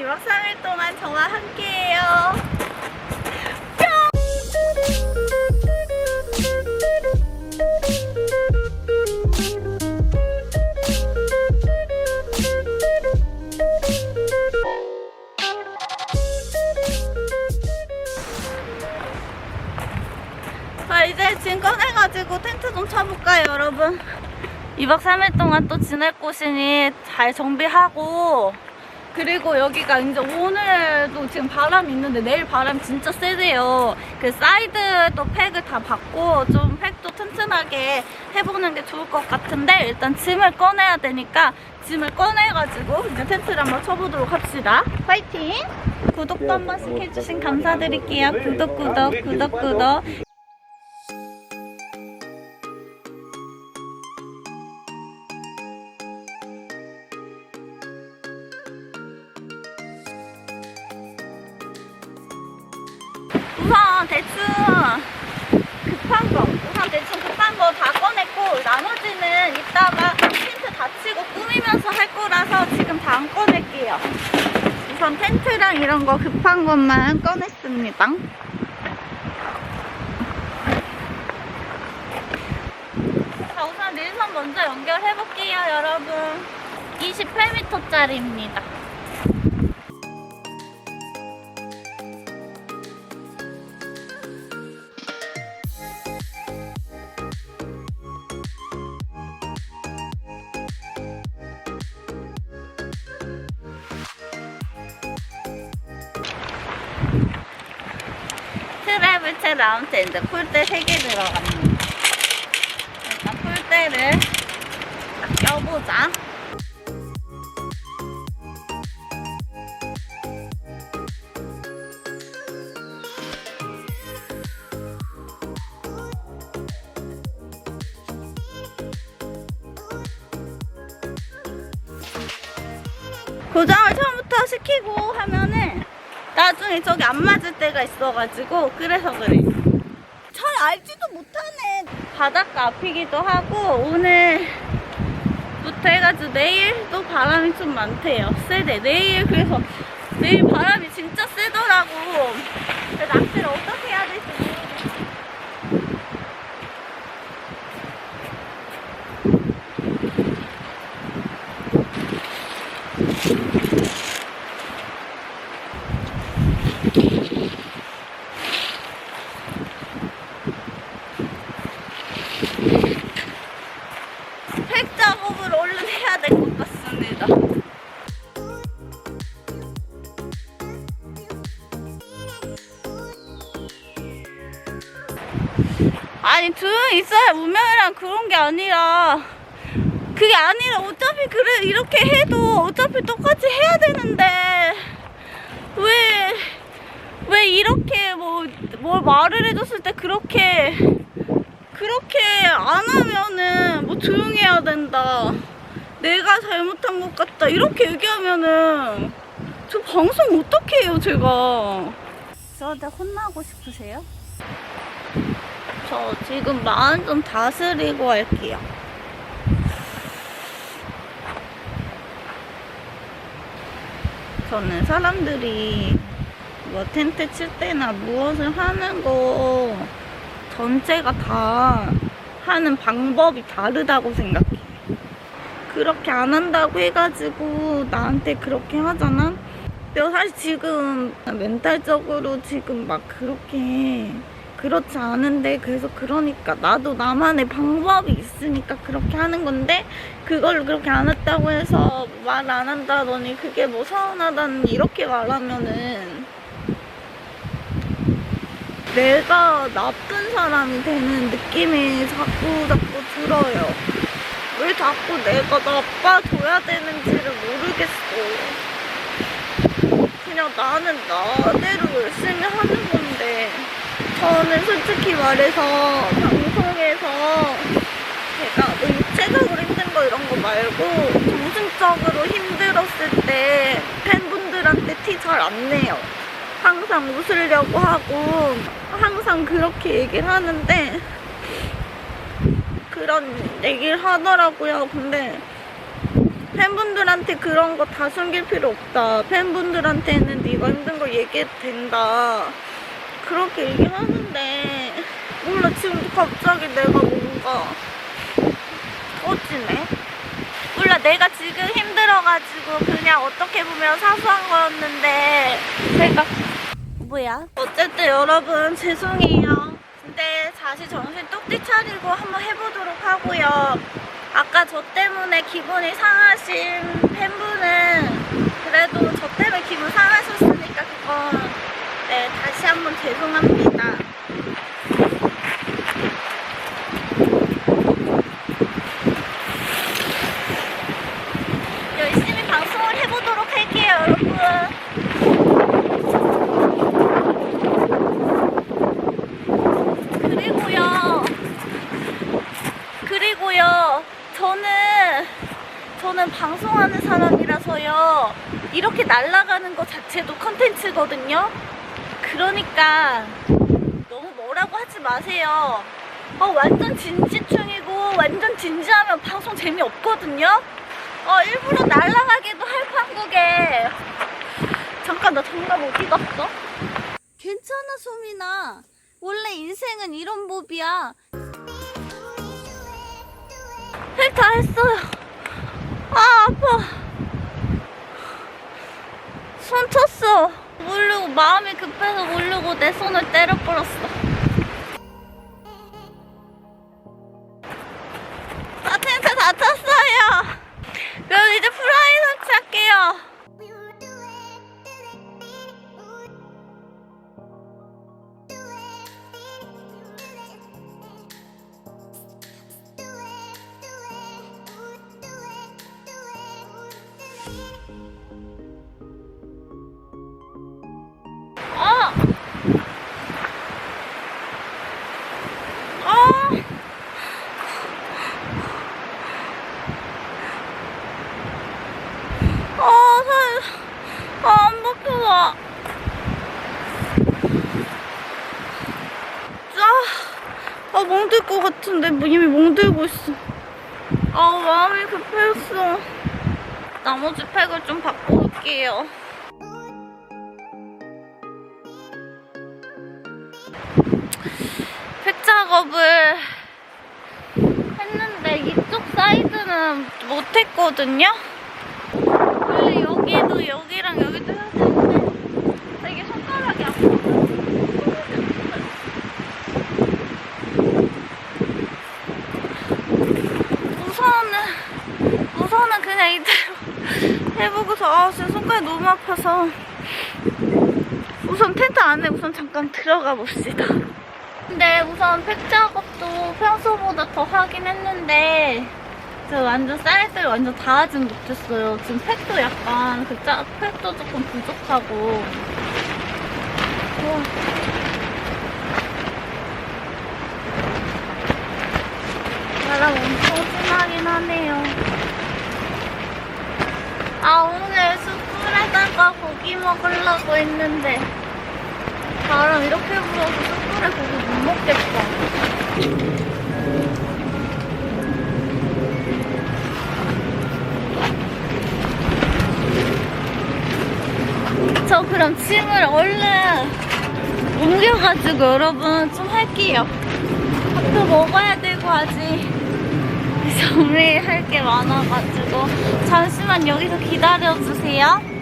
2박 3일 동안 저와 함께해요. 자 이제 짐 꺼내가지고 텐트 좀 쳐볼까요 여러분 2박 3일 동안 또 지낼 곳이니 잘 정비하고 그리고 여기가 이제 오늘도 지금 바람이 있는데 내일 바람 진짜 세대요. 그 사이드 또 팩을 다 받고 좀 팩도 튼튼하게 해보는 게 좋을 것 같은데 일단 짐을 꺼내야 되니까 짐을 꺼내가지고 이제 텐트를 한번 쳐보도록 합시다. 파이팅! 구독도 한 번씩 해주신 감사드릴게요. 구독 구독 구독 구독 우선 대충 급한 거, 우선 대충 급한 거 다 꺼냈고 나머지는 이따가 텐트 다 치고 꾸미면서 할 거라서 지금 다 안 꺼낼게요. 우선 텐트랑 이런 거 급한 것만 꺼냈습니다. 자, 우선 릴선 먼저 연결해 볼게요, 여러분. 28m짜리입니다. 트래블체 라운드 이제 폴대 3개 들어갑니다. 일단 폴대를 딱 껴보자. 고정을 처음부터 시키고 하면은 나중에 저기 안 맞을 때가 있어가지고 그래서 그래. 잘 알지도 못하네. 바닷가 앞이기도 하고 오늘부터 해가지고 내일 또 바람이 좀 많대요. 세대. 내일 그래서 내일 바람이 진짜 세더라고. 낚시를 어떻게 해야 될지 모르겠어. 팩 작업을 얼른 해야 될 것 같습니다. 아니 조용히 있어야 운명이란 그런 게 아니라 그게 아니라 어차피 그래 이렇게 해도 어차피 똑같이 해야 되는데 왜 왜 이렇게 뭐 뭘 말을 해줬을 때 그렇게 그렇게 안 하면은 뭐 조용히 해야 된다. 내가 잘못한 것 같다. 이렇게 얘기하면은 저 방송 어떻게 해요, 제가? 저한테 혼나고 싶으세요? 저 지금 마음 좀 다스리고 할게요. 저는 사람들이 뭐 텐트 칠 때나 무엇을 하는 거 전체가 다 하는 방법이 다르다고 생각해. 그렇게 안 한다고 해가지고 나한테 그렇게 하잖아? 내가 사실 지금 멘탈적으로 지금 막 그렇게 그렇지 않은데 그래서 그러니까 나도 나만의 방법이 있으니까 그렇게 하는 건데 그걸 그렇게 안 했다고 해서 말 안 한다더니 그게 뭐 서운하다니 이렇게 말하면은 내가 나쁜 사람이 되는 느낌이 자꾸 자꾸 들어요. 왜 자꾸 내가 나빠져야 되는지를 모르겠어. 그냥 나는 나대로 열심히 하는 건데. 저는 솔직히 말해서 방송에서 제가 뭐 육체적으로 힘든 거 이런 거 말고 정신적으로 힘들었을 때 팬분들한테 티 잘 안 내요. 항상 웃으려고 하고 항상 그렇게 얘기를 하는데 그런 얘기를 하더라고요. 근데 팬분들한테 그런 거 다 숨길 필요 없다. 팬분들한테는 네가 힘든 거 얘기해도 된다. 그렇게 얘기하는데 몰라 지금 갑자기 내가 뭔가 꺼지네. 내가 지금 힘들어가지고 그냥 어떻게 보면 사소한 거였는데 제가 뭐야? 어쨌든 여러분 죄송해요. 근데 다시 정신 똑띠 차리고 한번 해보도록 하고요. 아까 저 때문에 기분이 상하신 팬분은 그래도 저 때문에 기분 상하셨으니까 그건 네 다시 한번 죄송합니다. 열심히 방송을 해보도록 할게요, 여러분. 그리고요. 그리고요. 저는 저는 방송하는 사람이라서요. 이렇게 날아가는 거 자체도 컨텐츠거든요. 그러니까 너무 뭐라고 하지 마세요. 어, 완전 진지충이고 완전 진지하면 방송 재미없거든요. 어, 일부러 날아가기도 할 판국에. 잠깐 나 정답 어디 갔어? 괜찮아 소민아. 원래 인생은 이런 법이야. 다 했어요. 아 아파. 손 쳤어. 모르고 마음이 급해서 모르고 내 손을 때려 버렸어. 어! 어, 살, 아, 안 먹혀서. 아, 아, 멍들 것 같은데, 뭐 이미 멍들고 있어. 아, 마음이 급했어. 나머지 팩을 좀 바꿔 올게요. 작업을 했는데 이쪽 사이드는 못했거든요. 원래 여기도 여기랑 여기도 되는데 되게 손가락이 아파. 우선은 우선은 그냥 이대로 해보고서 아 진짜 손가락이 너무 아파서 우선 텐트 안에 우선 잠깐 들어가 봅시다. 근데 우선 팩 작업도 평소보다 더 하긴 했는데 저 완전 사이즈를 완전 다 하진 못했어요. 지금 팩도 약간 그 짜, 팩도 조금 부족하고. 우와. 바람 엄청 심하긴 하네요. 아 오늘 숯불에다가 고기 먹으려고 했는데 바람 이렇게 불어서 숯불에 고기 못 먹겠다. 저 그럼 짐을 얼른 옮겨가지고 여러분 좀 할게요. 밥도 먹어야 되고 아직 정리할 게 많아가지고 잠시만 여기서 기다려주세요.